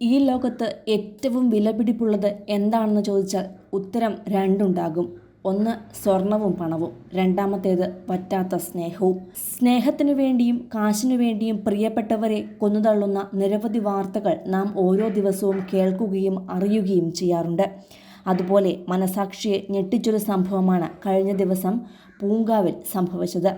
ഈ ലോകത്ത് ഏറ്റവും വിലപിടിപ്പുള്ളത് എന്താണെന്ന് ചോദിച്ചാൽ ഉത്തരം രണ്ടുണ്ടാകും. ഒന്ന് സ്വർണവും പണവും. രണ്ടാമത്തേത് പറ്റാത്ത സ്നേഹവും. സ്നേഹത്തിനു വേണ്ടിയും കാശിനു വേണ്ടിയും പ്രിയപ്പെട്ടവരെ കൊന്നുതള്ളുന്ന നിരവധി വാർത്തകൾ നാം ഓരോ ദിവസവും കേൾക്കുകയും അറിയുകയും ചെയ്യാറുണ്ട്. അതുപോലെ മനസാക്ഷിയെ ഞെട്ടിച്ചൊരു സംഭവമാണ് കഴിഞ്ഞ ദിവസം പൂങ്കാവിൽ സംഭവിച്ചത്.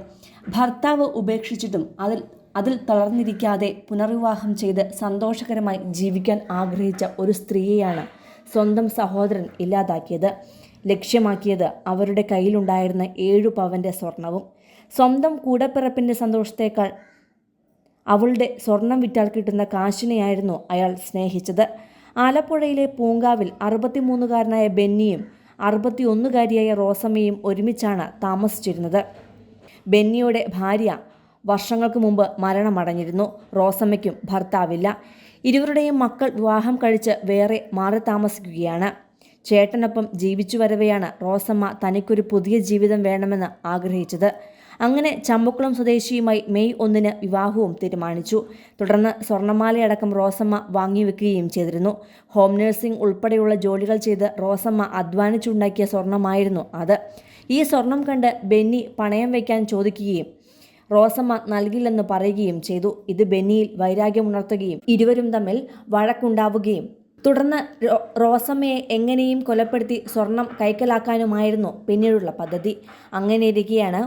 ഭർത്താവ് ഉപേക്ഷിച്ചിട്ടും അതിൽ അതിൽ തളർന്നിരിക്കാതെ പുനർവിവാഹം ചെയ്ത് സന്തോഷകരമായി ജീവിക്കാൻ ആഗ്രഹിച്ച ഒരു സ്ത്രീയെയാണ് സ്വന്തം സഹോദരൻ ഇല്ലാതാക്കിയത്. ലക്ഷ്യമാക്കിയത് അവരുടെ കയ്യിലുണ്ടായിരുന്ന ഏഴു പവന്റെ സ്വർണവും. സ്വന്തം കൂടപ്പിറപ്പിന്റെ സന്തോഷത്തേക്കാൾ അവളുടെ സ്വർണം വിറ്റാൽ കിട്ടുന്ന കാശിനെയായിരുന്നു അയാൾ സ്നേഹിച്ചത്. ആലപ്പുഴയിലെ പൂങ്കാവിൽ അറുപത്തിമൂന്നുകാരനായ ബെന്നിയും അറുപത്തിയൊന്നുകാരിയായ റോസമ്മയും ഒരുമിച്ചാണ് താമസിച്ചിരുന്നത്. ബെന്നിയുടെ ഭാര്യ വർഷങ്ങൾക്ക് മുമ്പ് മരണമടഞ്ഞിരുന്നു. റോസമ്മയ്ക്കും ഭർത്താവില്ല. ഇരുവരുടെയും മക്കൾ വിവാഹം കഴിച്ച് വേറെ മാറി താമസിക്കുകയാണ്. ചേട്ടനൊപ്പം ജീവിച്ചു വരവെയാണ് റോസമ്മ തനിക്കൊരു പുതിയ ജീവിതം വേണമെന്ന് ആഗ്രഹിച്ചത്. അങ്ങനെ ചമ്പക്കുളം സ്വദേശിയുമായി മെയ് ഒന്നിന് വിവാഹവും തീരുമാനിച്ചു. തുടർന്ന് സ്വർണമാലയടക്കം റോസമ്മ വാങ്ങിവെക്കുകയും ചെയ്തിരുന്നു. ഹോം നഴ്സിംഗ് ഉൾപ്പെടെയുള്ള ജോലികൾ ചെയ്ത് റോസമ്മ അധ്വാനിച്ചുണ്ടാക്കിയ സ്വർണമായിരുന്നു അത്. ഈ സ്വർണം കണ്ട് ബെന്നി പണയം വയ്ക്കാൻ ചോദിക്കുകയും റോസമ്മ നൽകില്ലെന്ന് പറയുകയും ചെയ്തു. ഇത് ബെന്നിയിൽ വൈരാഗ്യമുണർത്തുകയും ഇരുവരും തമ്മിൽ വഴക്കുണ്ടാവുകയും തുടർന്ന് റോസമ്മയെ എങ്ങനെയും കൊലപ്പെടുത്തി സ്വർണം കൈക്കലാക്കാനുമായിരുന്നു പിന്നീടുള്ള പദ്ധതി. അങ്ങനെ ഇരിക്കെയാണ്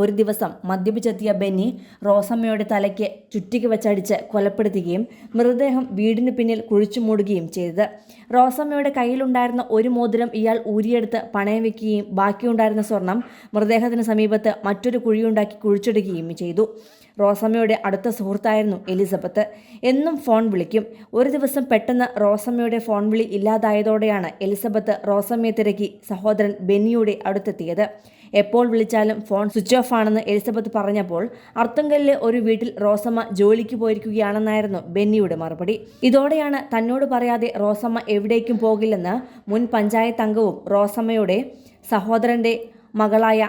ഒരു ദിവസം മദ്യപിച്ചെത്തിയ ബെന്നി റോസമ്മയുടെ തലയ്ക്ക് ചുറ്റിക്ക് വെച്ചടിച്ച് കൊലപ്പെടുത്തുകയും മൃതദേഹം വീടിന് പിന്നിൽ കുഴിച്ചു മൂടുകയും ചെയ്തത്. റോസമ്മയുടെ കയ്യിലുണ്ടായിരുന്ന ഒരു മോതിരം ഇയാൾ ഊരിയെടുത്ത് പണയം വെക്കുകയും ബാക്കിയുണ്ടായിരുന്ന സ്വർണം മൃതദേഹത്തിന് സമീപത്ത് മറ്റൊരു കുഴിയുണ്ടാക്കി കുഴിച്ചിടുകയും ചെയ്തു. റോസമ്മയുടെ അടുത്ത സുഹൃത്തായിരുന്നു എലിസബത്ത്. എന്നും ഫോൺ വിളിക്കും. ഒരു ദിവസം പെട്ടെന്ന് റോസമ്മയുടെ ഫോൺ വിളി ഇല്ലാതായതോടെയാണ് എലിസബത്ത് റോസമ്മയെ തിരക്കി സഹോദരൻ ബെന്നിയുടെ അടുത്തെത്തിയത്. എപ്പോൾ വിളിച്ചാലും ഫോൺ സ്വിച്ച് ഓഫ് ആണെന്ന് എലിസബത്ത് പറഞ്ഞപ്പോൾ അർത്തുങ്കലിലെ ഒരു വീട്ടിൽ റോസമ്മ ജോലിക്ക് പോയിരിക്കുകയാണെന്നായിരുന്നു ബെന്നിയുടെ മറുപടി. ഇതോടെയാണ് തന്നോട് പറയാതെ റോസമ്മ എവിടേക്കും പോകില്ലെന്ന് മുൻ പഞ്ചായത്ത് അംഗവും റോസമ്മയുടെ സഹോദരന്റെ മകളായ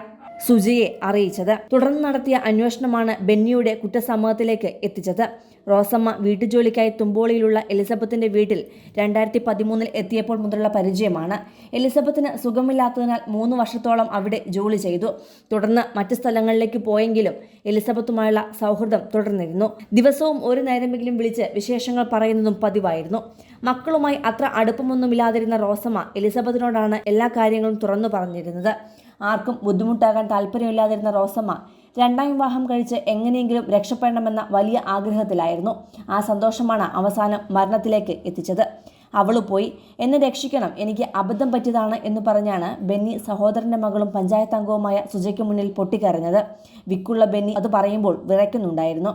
സുജിയെ അറിയിച്ചത്. തുടർന്ന് നടത്തിയ അന്വേഷണമാണ് ബെന്നിയുടെ കുറ്റസമ്മതത്തിലേക്ക് എത്തിച്ചത്. റോസമ്മ വീട്ടുജോലിക്കായി തുമ്പോളിയിലുള്ള എലിസബത്തിന്റെ വീട്ടിൽ രണ്ടായിരത്തി പതിമൂന്നിൽ എത്തിയപ്പോൾ മുതലുള്ള പരിചയമാണ്. എലിസബത്തിന് സുഖമില്ലാത്തതിനാൽ മൂന്ന് വർഷത്തോളം അവിടെ ജോലി ചെയ്തു. തുടർന്ന് മറ്റ് സ്ഥലങ്ങളിലേക്ക് പോയെങ്കിലും എലിസബത്തുമായുള്ള സൗഹൃദം തുടർന്നിരുന്നു. ദിവസവും ഒരു നേരമെങ്കിലും വിളിച്ച് വിശേഷങ്ങൾ പറയുന്നതും പതിവായിരുന്നു. മക്കളുമായി അത്ര അടുപ്പമൊന്നുമില്ലാതിരുന്ന റോസമ്മ എലിസബത്തിനോടാണ് എല്ലാ കാര്യങ്ങളും തുറന്നു പറഞ്ഞിരുന്നത്. ആർക്കും ബുദ്ധിമുട്ടാകാൻ താല്പര്യമില്ലാതിരുന്ന റോസമ്മ രണ്ടാം വിവാഹം കഴിച്ച് എങ്ങനെയെങ്കിലും രക്ഷപ്പെടണമെന്ന വലിയ ആഗ്രഹത്തിലായിരുന്നു. ആ സന്തോഷമാണ് അവസാനം മരണത്തിലേക്ക് എത്തിച്ചത്. അവൾ പോയി എന്നെ രക്ഷിക്കണം എനിക്ക് അബദ്ധം പറ്റിയതാണ് എന്ന് പറഞ്ഞാണ് ബെന്നി സഹോദരന്റെ മകളും പഞ്ചായത്ത് അംഗവുമായ സുജയ്ക്ക് മുന്നിൽ പൊട്ടിക്കരഞ്ഞത്. വിക്കുള്ള ബെന്നി അത് പറയുമ്പോൾ വിറയ്ക്കുന്നുണ്ടായിരുന്നു.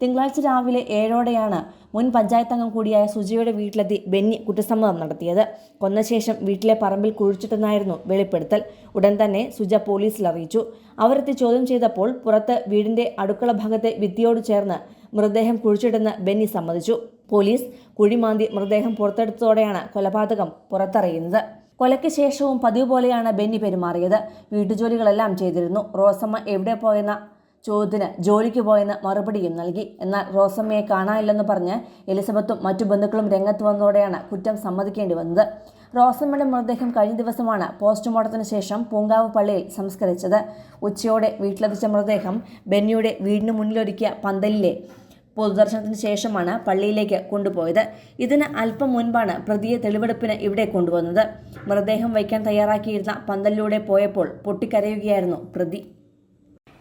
തിങ്കളാഴ്ച രാവിലെ ഏഴോടെയാണ് മുൻ പഞ്ചായത്തംഗം കൂടിയായ സുജയുടെ വീട്ടിലെത്തി ബെന്നി കുറ്റസമ്മതം നടത്തിയത്. കൊന്ന ശേഷം വീട്ടിലെ പറമ്പിൽ കുഴിച്ചിട്ടെന്നായിരുന്നു വെളിപ്പെടുത്തൽ. ഉടൻ തന്നെ സുജ പോലീസിൽ അറിയിച്ചു. അവരെത്തി ചോദ്യം ചെയ്തപ്പോൾ പുറത്ത് വീടിന്റെ അടുക്കള ഭാഗത്തെ ഭിത്തിയോട് ചേർന്ന് മൃതദേഹം കുഴിച്ചിട്ടെന്ന് ബെന്നി സമ്മതിച്ചു. പോലീസ് കുഴിമാന്തി മൃതദേഹം പുറത്തെടുത്തതോടെയാണ് കൊലപാതകം പുറത്തറിയുന്നത്. കൊലയ്ക്ക് ശേഷവും പതിവ് പോലെയാണ് ബെന്നി പെരുമാറിയത്. വീട്ടുജോലികളെല്ലാം ചെയ്തിരുന്നു. റോസമ്മ എവിടെ പോയെന്ന ചോദ്യത്തിന് ജോലിക്ക് പോയെന്ന് മറുപടിയും നൽകി. എന്നാൽ റോസമ്മയെ കാണാനില്ലെന്ന് പറഞ്ഞ് എലിസബത്തും മറ്റു ബന്ധുക്കളും രംഗത്ത് വന്നതോടെയാണ് കുറ്റം സമ്മതിക്കേണ്ടി വന്നത്. റോസമ്മയുടെ മൃതദേഹം കഴിഞ്ഞ ദിവസമാണ് പോസ്റ്റ്മോർട്ടത്തിന് ശേഷം പൂങ്കാവ് പള്ളിയിൽ സംസ്കരിച്ചത്. ഉച്ചയോടെ വീട്ടിലെത്തിച്ച മൃതദേഹം ബെന്നിയുടെ വീടിന് മുന്നിലൊരുക്കിയ പന്തലിലെ പൊതുദർശനത്തിന് ശേഷമാണ് പള്ളിയിലേക്ക് കൊണ്ടുപോയത്. ഇതിന് അല്പം മുൻപാണ് പ്രതിയെ തെളിവെടുപ്പിന് ഇവിടെ കൊണ്ടുവന്നത്. മൃതദേഹം വയ്ക്കാൻ തയ്യാറാക്കിയിരുന്ന പന്തലിലൂടെ പോയപ്പോൾ പൊട്ടിക്കരയുകയായിരുന്നു പ്രതി.